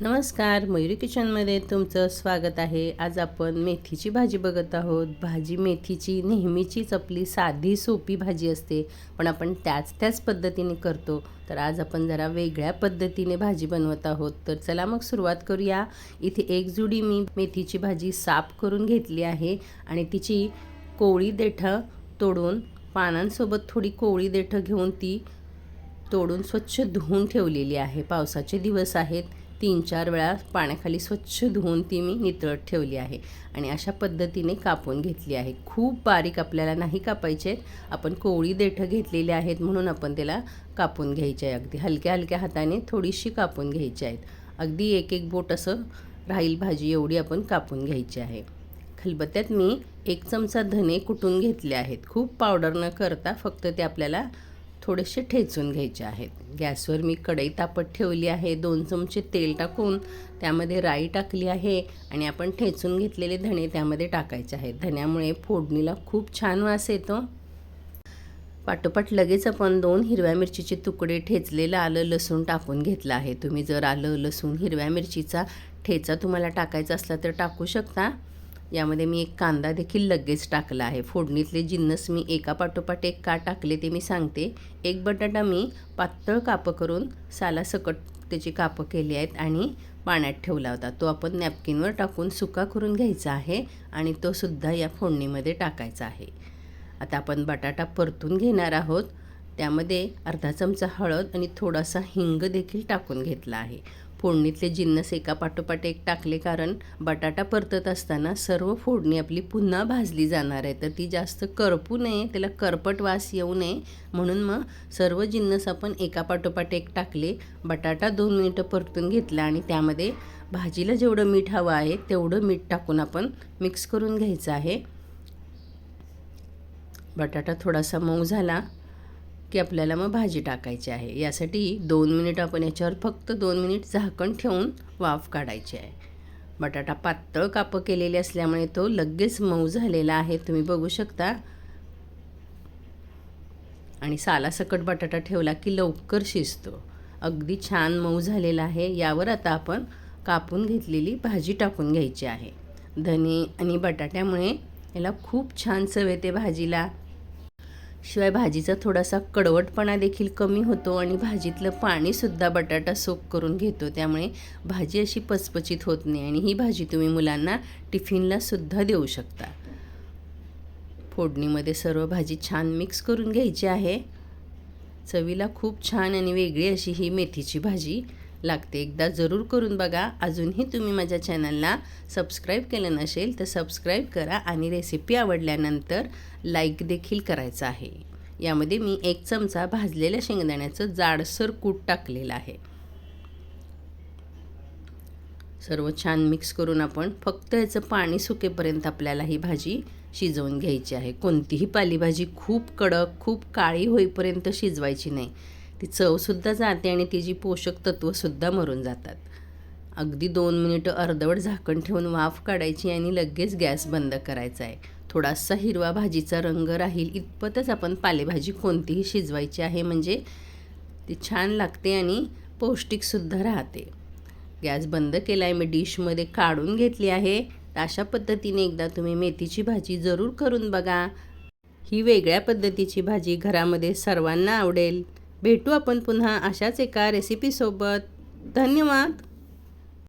नमस्कार मयुरी किचनमध्ये तुमचं स्वागत आहे. आज आपण मेथीची भाजी बघत आहोत. भाजी मेथीची नेहमीचीच आपली साधी सोपी भाजी असते पण आपण त्याच त्याच पद्धतीने करतो. तर आज आपण जरा वेगळ्या पद्धतीने भाजी बनवत आहोत. तर चला मग सुरुवात करूया. इथे एक जुडी मी मेथीची भाजी साफ करून घेतली आहे आणि तिची कोळी देठं तोडून पानांसोबत थोडी कोळी देठं घेऊन ती तोडून स्वच्छ धुवून ठेवलेली आहे. पावसाचे दिवस आहेत. तीन चार वेळा पाण्याखाली स्वच्छ धुवून ती मी नितळत ठेवली आहे आणि अशा पद्धतीने कापून घेतली आहे. खूप बारीक आपल्याला नाही कापायचे आपण कोवळी देठं घेतलेली आहेत म्हणून आपण त्याला कापून घ्यायचे आहे अगदी. हलक्या हलक्या हाताने थोडीशी कापून घ्यायची आहेत. अगदी एक एक बोट असं राहील भाजी एवढी आपण कापून घ्यायची आहे. खलबत्त्यात मी एक चमचा धने कुटून घेतले आहेत. खूप पावडर न करता फक्त ते आपल्याला थोडेसे ठेचून घ्यायचे आहेत. गॅसवर मी कढई तापत ठेवली आहे. दोन चमचे तेल टाकून त्यामध्ये राई टाकली आहे आणि आपण ठेचून घेतलेले धणे त्यामध्ये टाकायचे आहेत. धण्यामुळे फोडणीला खूप छान वास येतो. पाठोपाठ लगेच आपण दोन हिरव्या मिरचीचे तुकडे ठेचलेलं आलं लसूण टाकून घेतलं आहे. तुम्ही जर आलं लसूण हिरव्या मिरचीचा ठेचा तुम्हाला टाकायचा असला तर टाकू शकता. यामध्ये मी एक कांदा देखील लगेच टाकला आहे. फोडणीतले जिन्नस मी एका पाठोपाठ एक का टाकले ते मी सांगते. एक बटाटा मी पातळ कापं करून सालासकट त्याची कापं केली आहेत आणि पाण्यात ठेवला होता. तो आपण नॅपकिनवर टाकून सुका करून घ्यायचा आहे आणि तो सुद्धा या फोडणीमध्ये टाकायचा आहे. आता आपण बटाटा परतून घेणार आहोत. त्यामध्ये अर्धा चमचा हळद आणि थोडासा हिंग देखील टाकून घेतला आहे. फोडणीतले जिन्नस एकापाठोपाठ एक टाकले कारण बटाटा परतत असताना सर्व फोडणी आपली पुन्हा भाजली जाणार आहे. तर ती जास्त करपू नये त्याला करपट वास येऊ नये. म्हणून मग सर्व जिन्नस आपण एकापाठोपाठ एक टाकले बटाटा दोन मिनटं परतून घेतला आणि त्यामध्ये भाजीला जेवढं मीठ हवं आहे तेवढं मीठ टाकून आपण मिक्स करून घ्यायचं आहे. बटाटा थोडासा मऊ झाला. की आपल्याला मग भाजी टाकायची आहे. यासाठी दोन मिनिट आपण याच्यावर फक्त दोन मिनिट झाकण ठेवून वाफ काढायची आहे. बटाटा पातळ कापं केलेले असल्यामुळे तो लगेच मऊ झालेला आहे. तुम्ही बघू शकता. आणि सालासकट बटाटा ठेवला की लवकर शिजतो. अगदी छान मऊ झालेला आहे. यावर आता आपण कापून घेतलेली भाजी टाकून घ्यायची आहे. धने आणि बटाट्यामुळे याला खूप छान चव येते भाजीला. शिवाय भाजीचा थोडासा कडवटपणा देखील कमी होतो आणि भाजीतलं पाणीसुद्धा बटाटा सोक करून घेतो. त्यामुळे भाजी अशी पचपचित होत नाही आणि ही भाजी तुम्ही मुलांना टिफिनलासुद्धा देऊ शकता. फोडणीमध्ये सर्व भाजी छान मिक्स करून घ्यायची आहे. चवीला खूप छान आणि वेगळी अशी ही मेथीची भाजी. लागते. एकदा जरूर करून बघा. अजूनही तुम्ही माझ्या चॅनलला सबस्क्राईब केलं नसेल तर सबस्क्राईब करा आणि रेसिपी आवडल्यानंतर लाईक देखील करायचं आहे. यामध्ये मी एक चमचा भाजलेल्या शेंगदाण्याचं जाडसर कूट टाकलेलं आहे. सर्व छान मिक्स करून आपण फक्त याचं पाणी सुकेपर्यंत आपल्याला ही भाजी शिजवून घ्यायची आहे. कोणतीही पालेभाजी खूप कडक खूप काळी होईपर्यंत शिजवायची नाही. ती चवसुद्धा जाते आणि तिची पोषक तत्त्वसुद्धा मरून जातात. अगदी दोन मिनिटं अर्धवट झाकण ठेवून वाफ काढायची आणि लगेच गॅस बंद करायचा आहे. थोडासा हिरवा भाजीचा रंग राहील इतपतच आपण पालेभाजी कोणतीही शिजवायची आहे म्हणजे ती छान लागते आणि पौष्टिकसुद्धा राहते. गॅस बंद केला आहे मी डिशमध्ये काढून घेतली आहे. अशा पद्धतीने एकदा तुम्ही मेथीची भाजी जरूर करून बघा. ही वेगळ्या पद्धतीची भाजी घरामध्ये सर्वांना आवडेल. भेटू आपण पुन्हा अशाच एका रेसिपीसोबत धन्यवाद.